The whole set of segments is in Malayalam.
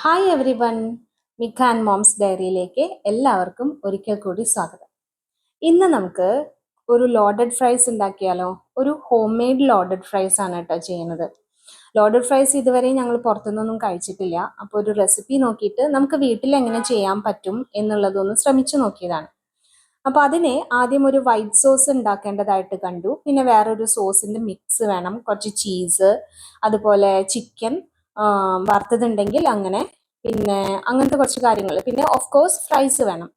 Hi everyone Mikka and moms ഡയറിയിലേക്ക് എല്ലാവർക്കും ഒരിക്കൽ കൂടി സ്വാഗതം. ഇന്ന് നമുക്ക് ഒരു ലോഡഡ് ഫ്രൈസ് ഉണ്ടാക്കിയാലോ? ഒരു ഹോം മെയ്ഡ് ലോഡഡ് ഫ്രൈസ് ആണ് കേട്ടോ ചെയ്യുന്നത്. ലോഡഡ് ഫ്രൈസ് ഇതുവരെ ഞങ്ങൾ പുറത്തുനിന്നൊന്നും കഴിച്ചിട്ടില്ല. അപ്പോൾ ഒരു റെസിപ്പി നോക്കിയിട്ട് നമുക്ക് വീട്ടിൽ എങ്ങനെ ചെയ്യാൻ പറ്റും എന്നുള്ളതൊന്ന് ശ്രമിച്ചു നോക്കിയതാണ്. അപ്പോൾ അതിനെ ആദ്യം ഒരു വൈറ്റ് സോസ് ഉണ്ടാക്കേണ്ടതായിട്ട് കണ്ടു. പിന്നെ വേറൊരു സോസിന്റെ മിക്സ് വേണം. കുറച്ച് ചീസ് അതുപോലെ ചിക്കൻ വറുത്തതുണ്ടെങ്കിൽ അങ്ങനെ പിന്നെ അങ്ങനത്തെ കുറച്ച് കാര്യങ്ങൾ. പിന്നെ ഓഫ് കോഴ്സ് ഫ്രൈസ് വേണം.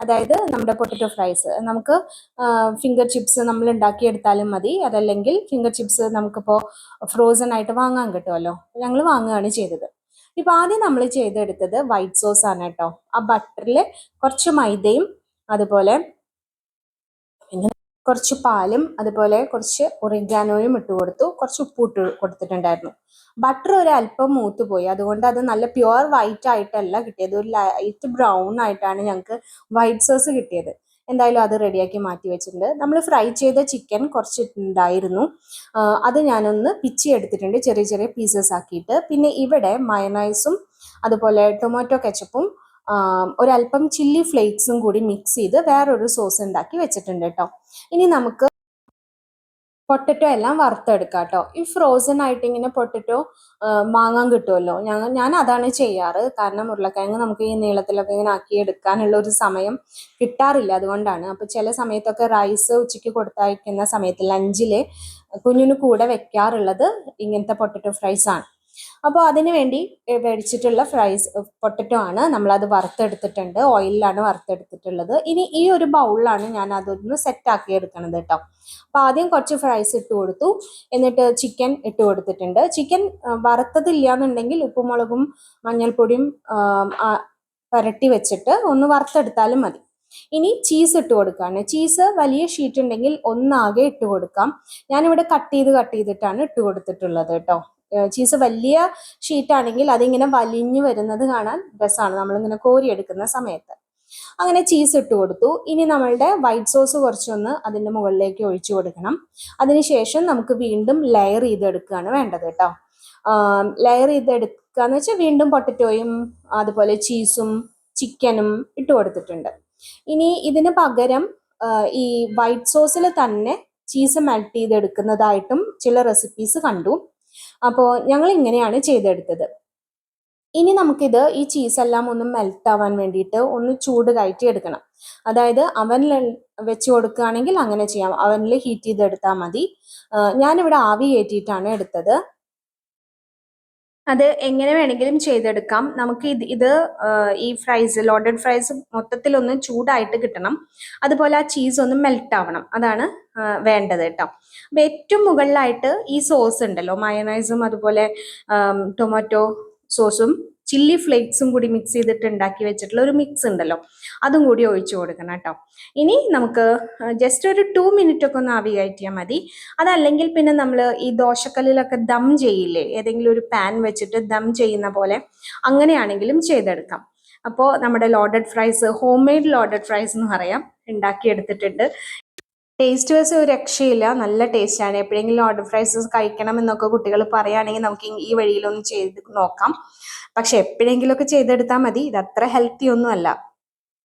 അതായത് നമ്മുടെ പൊട്ടറ്റോ ഫ്രൈസ് നമുക്ക് ഫിംഗർ ചിപ്സ് നമ്മൾ ഉണ്ടാക്കിയെടുത്താലും മതി. അതല്ലെങ്കിൽ ഫിംഗർ ചിപ്സ് നമുക്കിപ്പോൾ ഫ്രോസൺ ആയിട്ട് വാങ്ങാൻ കിട്ടുമല്ലോ. ഞങ്ങൾ വാങ്ങുകയാണ് ചെയ്തത്. ഇപ്പോൾ ആദ്യം നമ്മൾ ചെയ്തെടുത്തത് വൈറ്റ് സോസ് ആണ് കേട്ടോ. ആ ബട്ടറിൽ കുറച്ച് മൈദയും അതുപോലെ പിന്നെ കുറച്ച് പാലും അതുപോലെ കുറച്ച് ഒറിഗാനോയും ഇട്ട് കൊടുത്തു. കുറച്ച് ഉപ്പ് ഇട്ട് കൊടുത്തിട്ടുണ്ടായിരുന്നു. ബട്ടർ ഒരു അല്പം മൂത്ത് പോയി. അതുകൊണ്ട് അത് നല്ല പ്യുവർ വൈറ്റ് ആയിട്ടല്ല കിട്ടിയത്. ഒരു ലൈറ്റ് ബ്രൗൺ ആയിട്ടാണ് ഞങ്ങൾക്ക് വൈറ്റ് സോസ് കിട്ടിയത്. എന്തായാലും അത് റെഡിയാക്കി മാറ്റി വെച്ചിട്ടുണ്ട്. നമ്മൾ ഫ്രൈ ചെയ്ത ചിക്കൻ കുറച്ച് ഉണ്ടായിരുന്നു ആ, അത് ഞാനൊന്ന് പിച്ചി എടുത്തിട്ടുണ്ട്. ചെറിയ ചെറിയ പീസസ് ആക്കിയിട്ട്. പിന്നെ ഇവിടെ മയനൈസും അതുപോലെ ടൊമാറ്റോ കെച്ചപ്പും ഒരല്പം ചില്ലി ഫ്ലേക്സും കൂടി മിക്സ് ചെയ്ത് വേറൊരു സോസ് ഉണ്ടാക്കി വെച്ചിട്ടുണ്ട് കേട്ടോ ഇനി നമുക്ക് പൊട്ടറ്റോ എല്ലാം വറുത്തെടുക്കാം കേട്ടോ ഈ ഫ്രോസൺ ആയിട്ട് ഇങ്ങനെ പൊട്ടറ്റോ വാങ്ങാൻ കിട്ടുമല്ലോ ഞങ്ങൾ ഞാൻ അതാണ് ചെയ്യാറ്. കാരണം ഉരുളക്കിഴങ്ങ് നമുക്ക് ഈ നീളത്തിലൊക്കെ ഇങ്ങനെ ആക്കി എടുക്കാനുള്ള ഒരു സമയം കിട്ടാറില്ല അതുകൊണ്ടാണ്. അപ്പൊ ചില സമയത്തൊക്കെ റൈസ് ഉച്ചയ്ക്ക് കൊടുത്തയക്കുന്ന സമയത്ത് ലഞ്ചിൽ കുഞ്ഞിന് കൂടെ വെക്കാറുള്ളത് ഇങ്ങനത്തെ പൊട്ടറ്റോ ഫ്രൈസ് ആണ്. അപ്പോൾ അതിന് വേണ്ടി മേടിച്ചിട്ടുള്ള ഫ്രൈസ് പൊട്ടറ്റോ ആണ് നമ്മളത് വറുത്തെടുത്തിട്ടുണ്ട്. ഓയിലിലാണ് വറുത്തെടുത്തിട്ടുള്ളത്. ഇനി ഈ ഒരു ബൗളിലാണ് ഞാൻ അതൊന്ന് സെറ്റ് ആക്കി എടുക്കണത് കേട്ടോ അപ്പോൾ ആദ്യം കുറച്ച് ഫ്രൈസ് ഇട്ട് കൊടുത്തു. എന്നിട്ട് ചിക്കൻ ഇട്ട് കൊടുത്തിട്ടുണ്ട്. ചിക്കൻ വറുത്തതില്ല എന്നുണ്ടെങ്കിൽ ഉപ്പുമുളകും മഞ്ഞൾപ്പൊടിയും പുരട്ടി വെച്ചിട്ട് ഒന്ന് വറുത്തെടുത്താലും മതി. ഇനി ചീസ് ഇട്ട് കൊടുക്കുകയാണ് ചീസ് വലിയ ഷീറ്റ് ഉണ്ടെങ്കിൽ ഒന്നാകെ ഇട്ട് കൊടുക്കാം. ഞാനിവിടെ കട്ട് ചെയ്ത് കട്ട് ചെയ്തിട്ടാണ് ഇട്ട് കൊടുത്തിട്ടുള്ളത് കേട്ടോ ചീസ് വലിയ ഷീറ്റ് ആണെങ്കിൽ അതിങ്ങനെ വലിഞ്ഞു വരുന്നത് കാണാൻ രസമാണ് നമ്മളിങ്ങനെ കോരിയെടുക്കുന്ന സമയത്ത്. അങ്ങനെ ചീസ് ഇട്ട് കൊടുത്തു. ഇനി നമ്മളുടെ വൈറ്റ് സോസ് കുറച്ചൊന്ന് അതിന്റെ മുകളിലേക്ക് ഒഴിച്ചു കൊടുക്കണം. അതിനുശേഷം നമുക്ക് വീണ്ടും ലെയർ ചെയ്തെടുക്കുകയാണ് വേണ്ടത് കേട്ടോ ലെയർ ചെയ്തെടുക്കുക എന്ന് വെച്ചാൽ വീണ്ടും പൊട്ടറ്റോയും അതുപോലെ ചീസും ചിക്കനും ഇട്ട് കൊടുത്തിട്ടുണ്ട്. ഇനി ഇതിന് പകരം ഈ വൈറ്റ് സോസിൽ തന്നെ ചീസ് മെൽറ്റ് ചെയ്തെടുക്കുന്നതായിട്ടും ചില റെസിപ്പീസ് കണ്ടു. അപ്പോൾ ഞങ്ങൾ ഇങ്ങനെയാണ് ചെയ്തെടുത്തത്. ഇനി നമുക്കിത് ഈ ചീസെല്ലാം ഒന്ന് മെൽറ്റ് ആവാൻ വേണ്ടിയിട്ട് ഒന്ന് ചൂട് കയറ്റി എടുക്കണം. അതായത് അവനിൽ വെച്ച് കൊടുക്കുകയാണെങ്കിൽ അങ്ങനെ ചെയ്യാം. അവനിൽ ഹീറ്റ് ചെയ്തെടുത്താൽ മതി. ഞാനിവിടെ ആവി കയറ്റിയിട്ടാണ് എടുത്തത്. അത് എങ്ങനെ വേണമെങ്കിലും ചെയ്തെടുക്കാം. നമുക്ക് ഇത് ഇത് ഈ ഫ്രൈസ് ലോഡഡ് ഫ്രൈസ് മൊത്തത്തിൽ ഒന്ന് ചൂടായിട്ട് കിട്ടണം. അതുപോലെ ആ ചീസ് ഒന്ന് മെൽറ്റ് ആവണം. അതാണ് വേണ്ടത് കേട്ടോ. അപ്പൊ ഏറ്റവും മുകളിലായിട്ട് ഈ സോസ് ഉണ്ടല്ലോ മയനൈസും അതുപോലെ ടൊമാറ്റോ സോസും ചില്ലി ഫ്ലേക്സും കൂടി മിക്സ് ചെയ്തിട്ട് ഉണ്ടാക്കി വെച്ചിട്ടുള്ള ഒരു മിക്സ് ഉണ്ടല്ലോ. അതും കൂടി ഒഴിച്ചു കൊടുക്കണം കേട്ടോ ഇനി നമുക്ക് ജസ്റ്റ് ഒരു ടു മിനിറ്റ് ഒക്കെ ഒന്ന് ആവി കയറ്റിയാൽ മതി. അതല്ലെങ്കിൽ പിന്നെ നമ്മൾ ഈ ദോശക്കല്ലിലൊക്കെ ദം ചെയ്യില്ലേ? ഏതെങ്കിലും ഒരു പാൻ വെച്ചിട്ട് ദം ചെയ്യുന്ന പോലെ അങ്ങനെയാണെങ്കിലും ചെയ്തെടുക്കാം. അപ്പോൾ നമ്മുടെ loaded fries homemade loaded fries എന്ന് പറയാം ഉണ്ടാക്കിയെടുത്തിട്ടുണ്ട് ടേസ്റ്റ് വൈസ് ഒരു രക്ഷയില്ല. നല്ല ടേസ്റ്റാണ് എപ്പോഴെങ്കിലും ഓർഡർ ഫ്രൈസസ് കഴിക്കണം എന്നൊക്കെ കുട്ടികൾ പറയുകയാണെങ്കിൽ നമുക്ക് ഈ വഴിയിലൊന്ന് ചെയ്ത് നോക്കാം. പക്ഷെ എപ്പോഴെങ്കിലുമൊക്കെ ചെയ്തെടുത്താൽ മതി. ഇത് അത്ര ഹെൽത്തി ഒന്നും അല്ല.